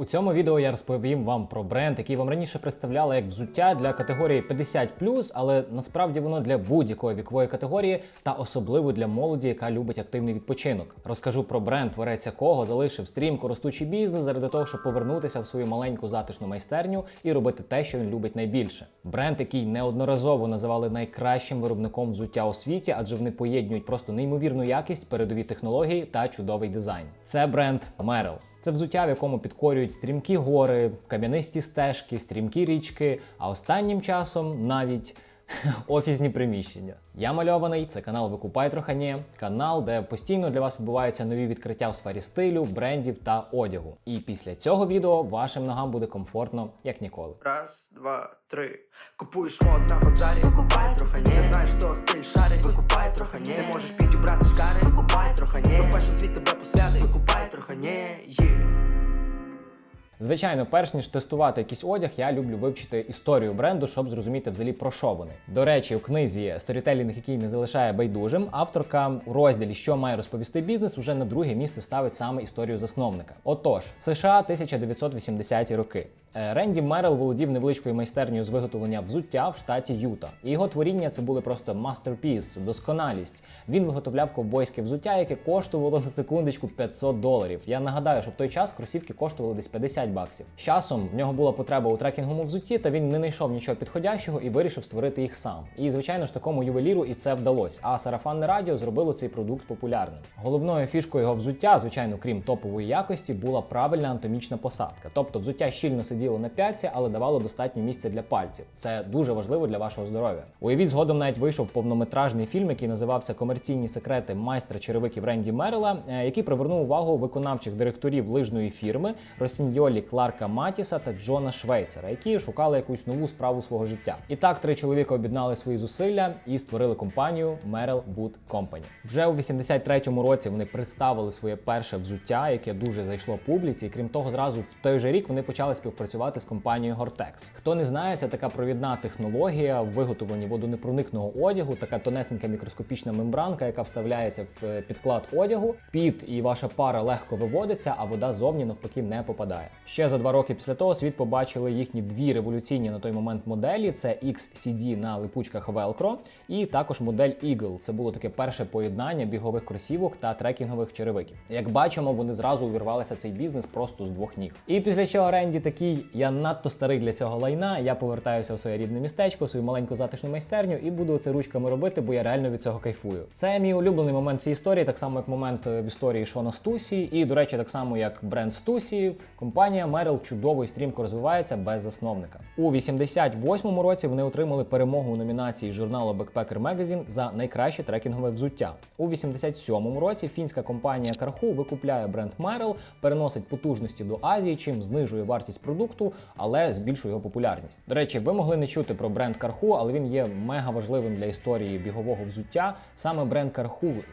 У цьому відео я розповім вам про бренд, який вам раніше представляли як взуття для категорії 50+, але насправді воно для будь-якої вікової категорії та особливо для молоді, яка любить активний відпочинок. Розкажу про бренд, творець якого залишив стрімко ростучий бізнес заради того, щоб повернутися в свою маленьку затишну майстерню і робити те, що він любить найбільше. Бренд, який неодноразово називали найкращим виробником взуття у світі, адже вони поєднують просто неймовірну якість, передові технології та чудовий дизайн. Це бренд Merrell. Це взуття, в якому підкорюють стрімкі гори, кам'янисті стежки, стрімкі річки, а останнім часом навіть офісні приміщення. Я мальований, це канал Викупай Трохані, канал, де постійно для вас відбуваються нові відкриття в сфері стилю, брендів та одягу. І після цього відео вашим ногам буде комфортно, як ніколи. Раз, два, три. Купуєш мод на базарі, викупай трохи. Не знаєш, хто стиль шарить, викупай трохи ні. Не можеш підібрати шкари, викупай трохи ні. То фешн світ тебе посвятить, викупай трохи ні. Yeah. Звичайно, перш ніж тестувати якийсь одяг, я люблю вивчити історію бренду, щоб зрозуміти взагалі про що вони. До речі, у книзі сторітелінг, який не залишає байдужим, авторка у розділі Що має розповісти бізнес, уже на друге місце ставить саме історію засновника. Отож, США 1980-ті роки. Е, Ренді Мерел володів невеличкою майстернею з виготовлення взуття в штаті Юта. Його творіння це були просто мастерпіс, досконалість. Він виготовляв ковбойське взуття, яке коштувало на секундочку 500 доларів. Я нагадаю, що в той час кросівки коштували десь 50 баксів. Часом в нього була потреба у трекінговому взутті, та він не знайшов нічого підходящого і вирішив створити їх сам. І звичайно ж такому ювеліру і це вдалося. А сарафанне радіо зробило цей продукт популярним. Головною фішкою його взуття, звичайно, крім топової якості, була правильна анатомічна посадка. Тобто взуття щільно сиділо на п'ятці, але давало достатньо місця для пальців. Це дуже важливо для вашого здоров'я. Уявіть, згодом навіть вийшов повнометражний фільм, який називався Комерційні секрети майстра черевиків Ренді Мерела, е, який привернув увагу виконавчих директорів лижної фірми Росіньолі Кларка Матіса та Джона Швейцера, які шукали якусь нову справу свого життя. І так три чоловіка об'єднали свої зусилля і створили компанію Merrell Boot Company. Вже у 83-му році вони представили своє перше взуття, яке дуже зайшло публіці. І крім того, зразу в той же рік вони почали співпрацювати з компанією Gore-Tex. Хто не знає, це така провідна технологія в виготовленні водонепроникного одягу, така тонесенька мікроскопічна мембранка, яка вставляється в е, підклад одягу. Під і ваша пара легко виводиться, а вода зовні навпаки не попадає. Ще за два роки після того світ побачили їхні дві революційні на той момент моделі: це XCD на липучках Velcro і також модель Eagle. Це було таке перше поєднання бігових кросівок та трекінгових черевиків. Як бачимо, вони зразу увірвалися цей бізнес просто з двох ніг. І після чого Ренді такий, я надто старий для цього лайна. Я повертаюся у своє рідне містечко, свою маленьку затишну майстерню і буду це ручками робити, бо я реально від цього кайфую. Це мій улюблений момент в цій історії, так само як момент е, в історії Шона Стусі. І, до речі, так само як бренд Стусі, компанія Merrell чудово і стрімко розвивається без засновника. У 88-му році вони отримали перемогу у номінації журналу Backpacker Magazine за найкраще трекінгове взуття. У 87-му році фінська компанія Carhu викупляє бренд Merrell, переносить потужності до Азії, чим знижує вартість продукту, але збільшує його популярність. До речі, ви могли не чути про бренд Carhu, але він є мега важливим для історії бігового взуття. Саме бренд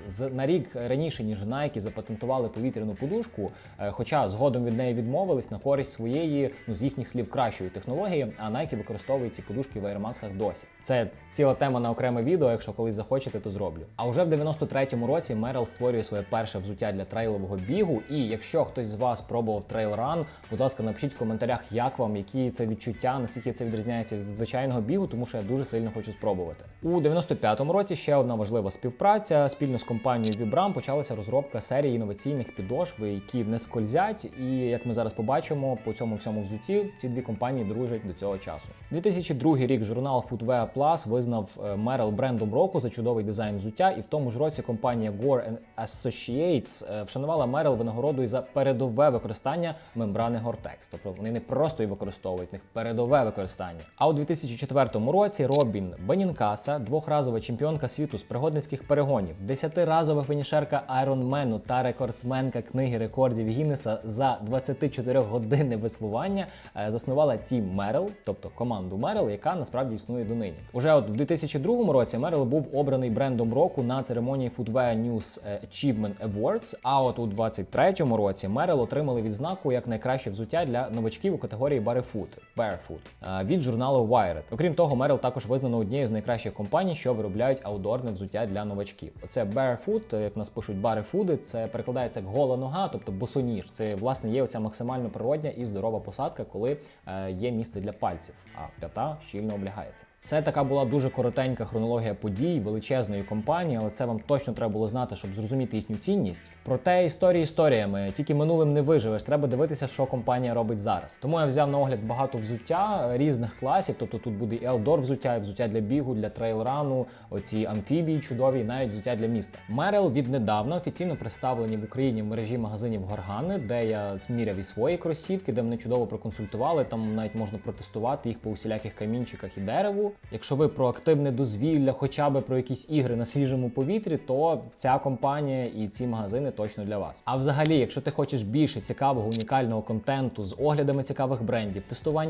з на рік раніше ніж Nike запатентували повітряну подушку, е, хоча згодом від неї відмовились на користь своєї, ну з їхніх слів, кращої технології. А Nike використовує ці подушки в Air Max досі. Це ціла тема на окреме відео. Якщо колись захочете, то зроблю. А вже в 93-му році Merrell створює своє перше взуття для трейлового бігу. І якщо хтось з вас пробував трейл-ран, будь ласка, напишіть в коментарях, як вам, які це відчуття, наскільки це відрізняється від звичайного бігу, тому що я дуже сильно хочу спробувати. У 95-му році ще одна важлива співпраця. Спільно з компанією Vibram почалася розробка серії інноваційних підошв, які не скользять. І як ми зараз побачимо, по цьому всьому взутті ці дві компанії дружать до цього часу. 2002 рік журнал Footwear Plus визнав е, Merrell брендом року за чудовий дизайн взуття, і в тому ж році компанія Gore Associates е, вшанувала Merrell винагородою за передове використання мембрани Gore-Tex. Тобто вони не просто її використовують, них передове використання. А у 2004 році Робін Бенінкаса, двохразова чемпіонка світу з пригодницьких перегонів, десятиразова фінішерка Айронмену та рекордсменка книги рекордів Гіннеса за 24 години веслування, е, заснувала Team Merrell, тобто команду Merrell, яка насправді існує донині. Уже от в 2002 році Merrell був обраний брендом року на церемонії Footwear News Achievement Awards. А от у 2023 році Merrell отримали відзнаку як найкраще взуття для новачків категорії Barefoot, Barefoot від журналу Wired. Окрім того, Merrell також визнано однією з найкращих компаній, що виробляють аудорне взуття для новачків. Оце Barefoot, е, як нас пишуть Barefoot, це перекладається як гола нога, тобто босоніж. Це власне є оця максимально природня і здорова посадка, коли е, є місце для пальців, а п'ята щільно облягається. Це така була дуже коротенька хронологія подій величезної компанії, але це вам точно треба було знати, щоб зрозуміти їхню цінність. Проте історії історіями, тільки минулим не виживеш. Треба дивитися, що компанія робить зараз. Тому я взяв на огляд багато взуття різних класів. Тобто тут буде і аудор взуття, і взуття для бігу, для трейлрану, оці амфібії чудові, і навіть взуття для міста. Мерел віднедавна офіційно представлені в Україні в мережі магазинів Горгани, де я міряв і свої кросівки, де мене чудово проконсультували. Там навіть можна протестувати їх по усіляких камінчиках і дереву. Якщо ви про активне дозвілля, хоча б про якісь ігри на свіжому повітрі, то ця компанія і ці магазини точно для вас. А взагалі, якщо ти хочеш більше цікавого унікального контенту з оглядами цікавих брендів,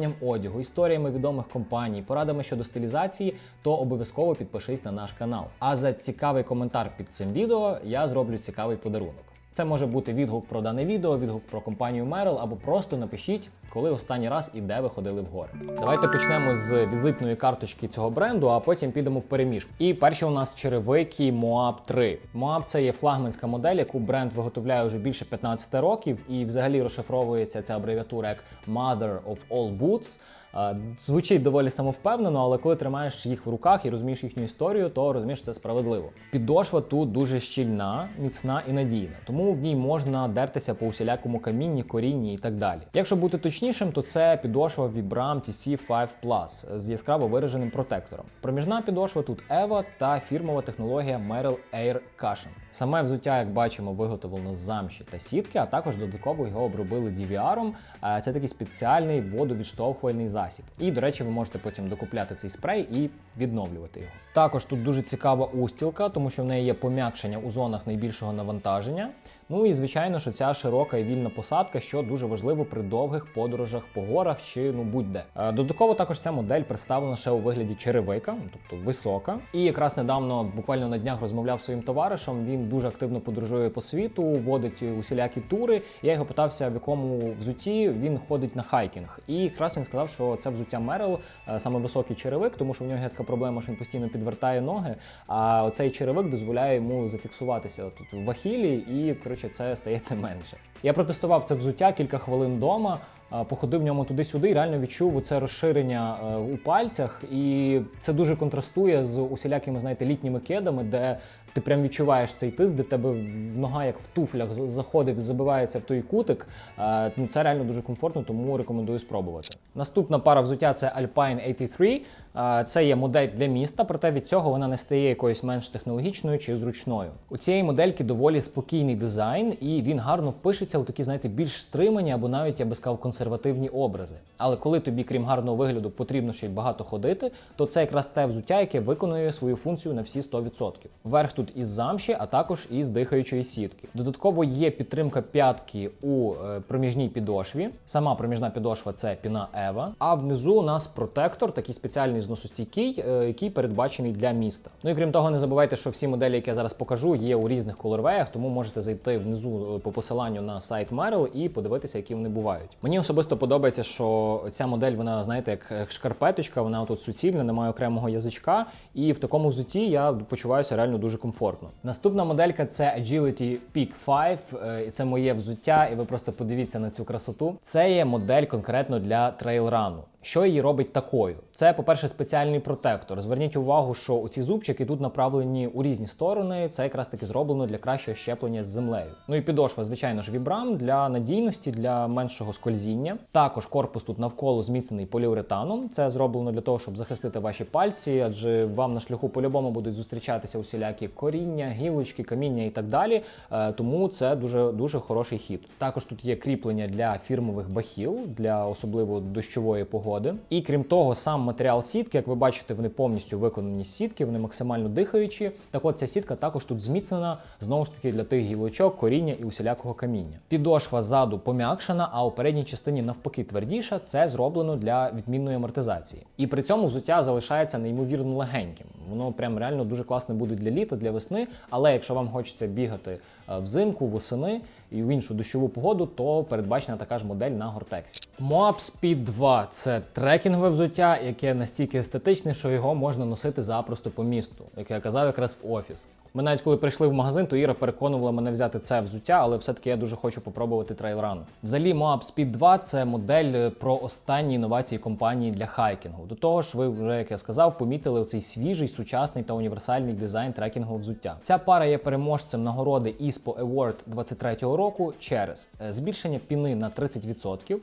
тестуванням одягу, історіями відомих компаній, порадами щодо стилізації, то обов'язково підпишись на наш канал. А за цікавий коментар під цим відео я зроблю цікавий подарунок. Це може бути відгук про дане відео, відгук про компанію Merrell, або просто напишіть, коли останній раз і де ви ходили в гори. Давайте почнемо з візитної карточки цього бренду, а потім підемо в переміжку. І перші у нас черевики Moab 3. Moab – це є флагманська модель, яку бренд виготовляє вже більше 15 років, і взагалі розшифровується ця абревіатура як Mother of All Boots. Звучить доволі самовпевнено, але коли тримаєш їх в руках і розумієш їхню історію, то розумієш, це справедливо. Підошва тут дуже щільна, міцна і надійна, тому в ній можна дертися по усілякому камінні, корінні і так далі. Якщо бути точнішим, то це підошва Vibram TC5 Plus з яскраво вираженим протектором. Проміжна підошва тут EVA та фірмова технологія Merrell Air Cushion. Саме взуття, як бачимо, виготовлено з замші та сітки, а також додатково його обробили DVR-ом. Е, Це такий спеціальний водовідштовхувальний засіб. І, до речі, ви можете потім докупляти цей спрей і відновлювати його. Також тут дуже цікава устілка, тому що в неї є пом'якшення у зонах найбільшого навантаження. Ну і звичайно, що ця широка і вільна посадка, що дуже важливо при довгих подорожах по горах чи ну будь-де. Е, Додатково також ця модель представлена ще у вигляді черевика, ну, тобто висока. І якраз недавно, буквально на днях, розмовляв своїм товаришем. Він дуже активно подорожує по світу, водить усілякі тури. Я його питався, в якому взутті він ходить на хайкінг. І якраз він сказав, що це взуття Мерел, е, саме високий черевик, тому що в нього є така проблема, що він постійно підвертає ноги. А оцей черевик дозволяє йому зафіксуватися тут в ахілі, і коротше це стається менше. Я протестував це взуття кілька хвилин вдома. Походив в ньому туди-сюди і реально відчув це розширення е, у пальцях, і це дуже контрастує з усілякими, знаєте, літніми кедами, де ти прям відчуваєш цей тиск, де в тебе нога як в туфлях заходить, забивається в той кутик. Е, Ну це реально дуже комфортно, тому рекомендую спробувати. Наступна пара взуття це Alpine 83. Е, Це є модель для міста, проте від цього вона не стає якоюсь менш технологічною чи зручною. У цієї модельки доволі спокійний дизайн, і він гарно впишеться у такі, знаєте, більш стримані або навіть я би сказав консервативні образи. Але коли тобі, крім гарного вигляду, потрібно ще й багато ходити, то це якраз те взуття, яке виконує свою функцію на всі 100%. Верх тут із замші, а також із дихаючої сітки. Додатково є підтримка п'ятки у е, проміжній підошві. Сама проміжна підошва це піна Ева. А внизу у нас протектор, такий спеціальний зносостійкий, е, який передбачений для міста. Ну і крім того, не забувайте, що всі моделі, які я зараз покажу, є у різних колорвеях, тому можете зайти внизу е, по посиланню на сайт Merrell і подивитися, які вони бувають. Мені особисто подобається, що ця модель, вона знаєте, як шкарпеточка, вона тут суцільна, немає окремого язичка, і в такому взутті я почуваюся реально дуже комфортно. Наступна моделька це Agility Peak 5, е, і це моє взуття, і ви просто подивіться на цю красоту. Це є модель конкретно для трейлрану. Що її робить такою? Це, по-перше, спеціальний протектор. Зверніть увагу, що ці зубчики тут направлені у різні сторони. Це якраз таки зроблено для кращого щеплення з землею. Ну і підошва, звичайно ж, вібрам для надійності, для меншого скользіння. Також корпус тут навколо зміцнений поліуретаном. Це зроблено для того, щоб захистити ваші пальці, адже вам на шляху по-любому будуть зустрічатися усілякі коріння, гілочки, каміння і так далі. Е, Тому це дуже дуже хороший хід. Також тут є кріплення для фірмових бахіл для особливо дощової погоди. Погоди. І крім того, сам матеріал сітки, як ви бачите, вони повністю виконані з сітки, вони максимально дихаючі. Так от ця сітка також тут зміцнена знову ж таки для тих гілочок, коріння і усілякого каміння. Підошва ззаду пом'якшена, а у передній частині навпаки твердіша. Це зроблено для відмінної амортизації. І при цьому взуття залишається неймовірно легеньким. Воно прям реально дуже класне буде для літа, для весни. Але якщо вам хочеться бігати взимку, восени і в іншу дощову погоду, то передбачена така ж модель на Гортексі. Moab Speed 2 це трекінгове взуття, яке настільки естетичне, що його можна носити запросто по місту, як я казав, якраз в офіс. Ми навіть коли прийшли в магазин, то Іра переконувала мене взяти це взуття, але все-таки я дуже хочу попробувати трейлран. Взагалі, Moab Speed 2 це модель е, про останні інновації компанії для хайкінгу. До того ж, ви вже, як я сказав, помітили цей свіжий, сучасний та універсальний дизайн трекінгового взуття. Ця пара є переможцем нагороди ISPO Award 23-го року через е, збільшення піни на 30%,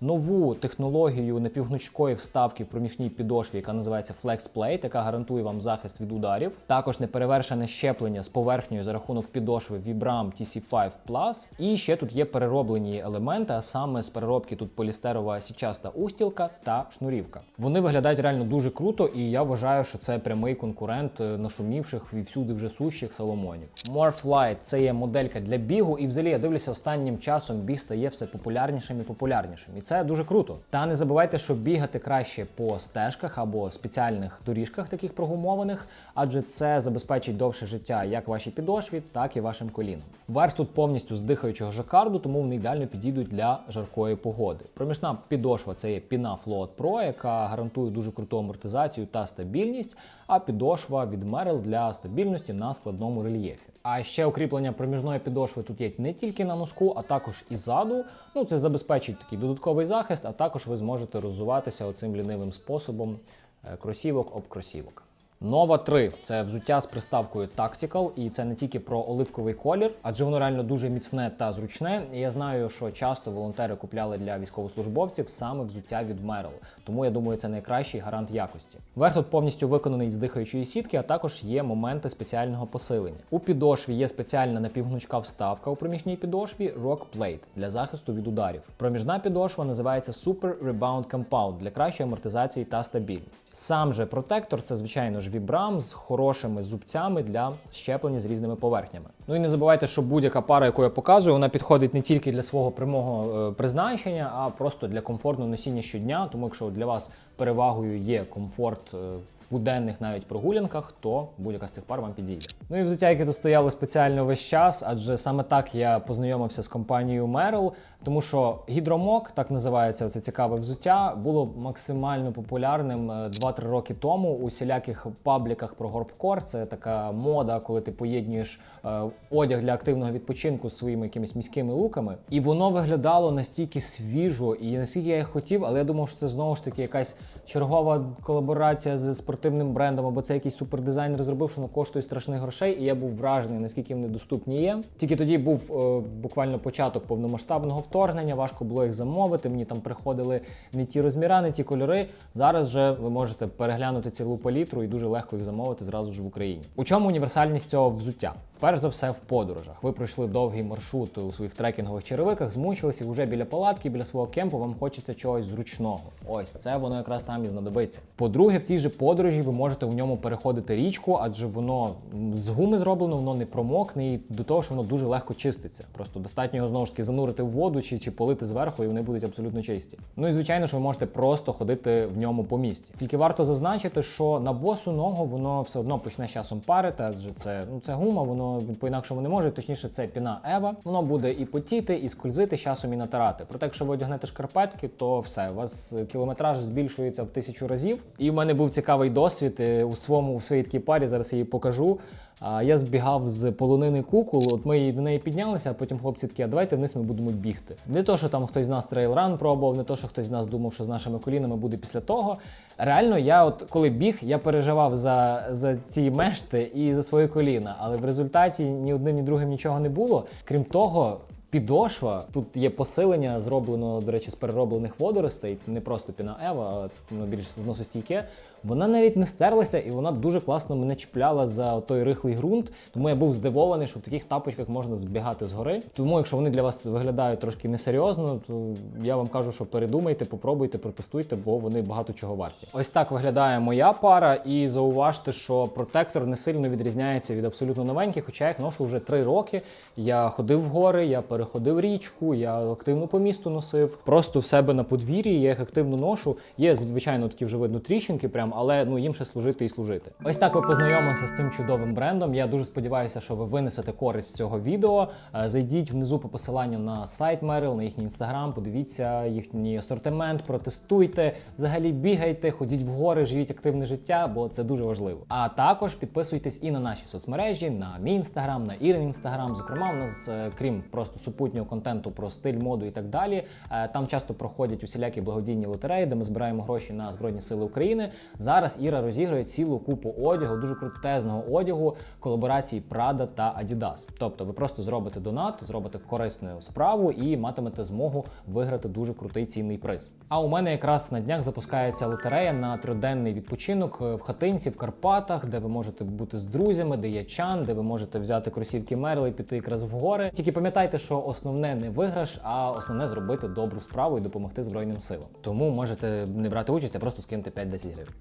нову технологію напівгнучкої вставки в проміжній підошві, яка називається Flex Plate, яка гарантує вам захист від ударів. Також неперевершене щеплення з поверхнею за рахунок підошви Vibram TC5 Plus. І ще тут є перероблені елементи, а саме з переробки тут полістерова січаста устілка та шнурівка. Вони виглядають реально дуже круто, і я вважаю, що це прямий конкурент е, нашумівших і всюди вже сущих соломонів. Morph Light – це є моделька для бігу, і взагалі я дивлюся, останнім часом біг стає все популярнішим і популярнішим. І це дуже круто. Та не забувайте, що бігати краще по стежках або спеціальних доріжках, таких прогумованих, адже це забезпечить довше життя як вашій підошві, так і вашим колінам. Верх тут повністю з дихаючого жакарду, тому вони ідеально підійдуть для жаркої погоди. Проміжна підошва це є Pina Float Pro, яка гарантує дуже круту амортизацію та стабільність, а підошва від Merrell для стабільності на складному рельєфі. А ще укріплення проміжної підошви тут є не тільки на носку, а також і ззаду. Ну це забезпечить такий додатковий захист, а також ви зможете роззуватися оцим лінивим способом е, кросівок об кросівок. Нова 3 це взуття з приставкою Tactical, і це не тільки про оливковий колір, адже воно реально дуже міцне та зручне. І я знаю, що часто волонтери купляли для військовослужбовців саме взуття від Merrell. Тому я думаю, це найкращий гарант якості. Верх тут повністю виконаний з дихаючої сітки, а також є моменти спеціального посилення. У підошві є спеціальна напівгнучка вставка у проміжній підошві Rock Plate для захисту від ударів. Проміжна підошва називається Super Rebound Compound для кращої амортизації та стабільності. Сам же протектор це звичайно ж вібрам з хорошими зубцями для щеплення з різними поверхнями. Ну і не забувайте, що будь-яка пара, яку я показую, вона підходить не тільки для свого прямого е, призначення, а просто для комфортного носіння щодня. Тому якщо для вас перевагою є комфорт е, в буденних навіть прогулянках, то будь-яка з тих пар вам підійде. Ну і взуття, яке тут стояло спеціально весь час, адже саме так я познайомився з компанією Merrell, тому що гідромок, так називається це цікаве взуття, було максимально популярним е, 2-3 роки тому у всіляких пабліках про горбкор. Це така мода, коли ти поєднуєш е, одяг для активного відпочинку з своїми якимись міськими луками. І воно виглядало настільки свіжо і наскільки я хотів, але я думав, що це знову ж таки якась чергова колаборація з спортивним брендом, або це якийсь супердизайнер зробив, що воно коштує страшних грошей, і я був вражений, наскільки вони доступні є. Тільки тоді був е, буквально початок повномасштабного вторгнення, важко було їх замовити. Мені там приходили не ті розміри, не ті кольори. Зараз же ви можете переглянути цілу палітру і дуже легко їх замовити зразу ж в Україні. У чому універсальність цього взуття? Перш за все, в подорожах. Ви пройшли довгий маршрут у своїх трекінгових черевиках, змучилися вже біля палатки, біля свого кемпу вам хочеться чогось зручного. Ось це воно якраз там і знадобиться. По-друге, в тій же подорожі ви можете в ньому переходити річку, адже воно з гуми зроблено, воно не промокне і до того, що воно дуже легко чиститься. Просто достатньо його знову ж таки занурити в воду чи, чи полити зверху, і вони будуть абсолютно чисті. Ну і звичайно, що ви можете просто ходити в ньому по місті. Тільки варто зазначити, що на босу ногу воно все одно почне з часом парити, адже це ну це гума, воно по-інакшому не може. Точніше, це піна Ева. Воно буде і потіти, і скользити з часом і натирати. Проте, якщо ви одягнете шкарпетки, то все, у вас кілометраж збільшується в тисячу разів. І в мене був цікавий досвід е, у своєму у своїй такій парі. Зараз я її покажу. А я збігав з полонини кукол, от ми до неї піднялися, а потім хлопці такі, а давайте вниз ми будемо бігти. Не то, що там хтось з нас трейлран пробував, не то, що хтось з нас думав, що з нашими колінами буде після того. Реально, я от коли біг, я переживав за, за ці мешти і за свої коліна, але в результаті ні одним, ні другим нічого не було. Крім того, Підошва тут є посилення, зроблено, до речі, з перероблених водоростей, не просто піна Ева, а воно більш зносостійке. Вона навіть не стерлася, і вона дуже класно мене чіпляла за той рихлий ґрунт. Тому я був здивований, що в таких тапочках можна збігати з гори. Тому, якщо вони для вас виглядають трошки несерйозно, то я вам кажу, що передумайте, попробуйте, протестуйте, бо вони багато чого варті. Ось так виглядає моя пара, і зауважте, що протектор не сильно відрізняється від абсолютно новеньких, хоча я їх ношу вже 3 роки. Я ходив в гори, я переходив річку, я активно по місту носив. Просто в себе на подвір'ї я їх активно ношу. Є, звичайно, такі вже видно тріщинки, прям, але ну їм ще служити і служити. Ось так ви познайомилися з цим чудовим брендом. Я дуже сподіваюся, що ви винесете користь з цього відео. Е, Зайдіть внизу по посиланню на сайт Merrill, на їхній інстаграм, подивіться їхній асортимент, протестуйте, взагалі бігайте, ходіть в гори, живіть активне життя, бо це дуже важливо. А також підписуйтесь і на наші соцмережі, на мій інстаграм, на Ірин інстаграм. Зокрема, у нас, е, крім просто супутнього контенту про стиль, моду і так далі. е, Там часто проходять усілякі благодійні лотереї, де ми збираємо гроші на Збройні Сили України. Зараз Іра розігрує цілу купу одягу, дуже крутезного одягу, колаборації Prada та Adidas. Тобто ви просто зробите донат, зробите корисну справу і матимете змогу виграти дуже крутий цінний приз. А у мене якраз на днях запускається лотерея на триденний відпочинок е, в хатинці в Карпатах, де ви можете бути з друзями, де є чан, де ви можете взяти кросівки Мерл і піти якраз в гори. Тільки пам'ятайте, основне не виграш, а основне зробити добру справу і допомогти Збройним силам. Тому можете не брати участь, а просто скинути 5-10 гривень.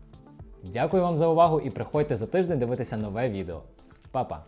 Дякую вам за увагу і приходьте за тиждень дивитися нове відео. Па-па!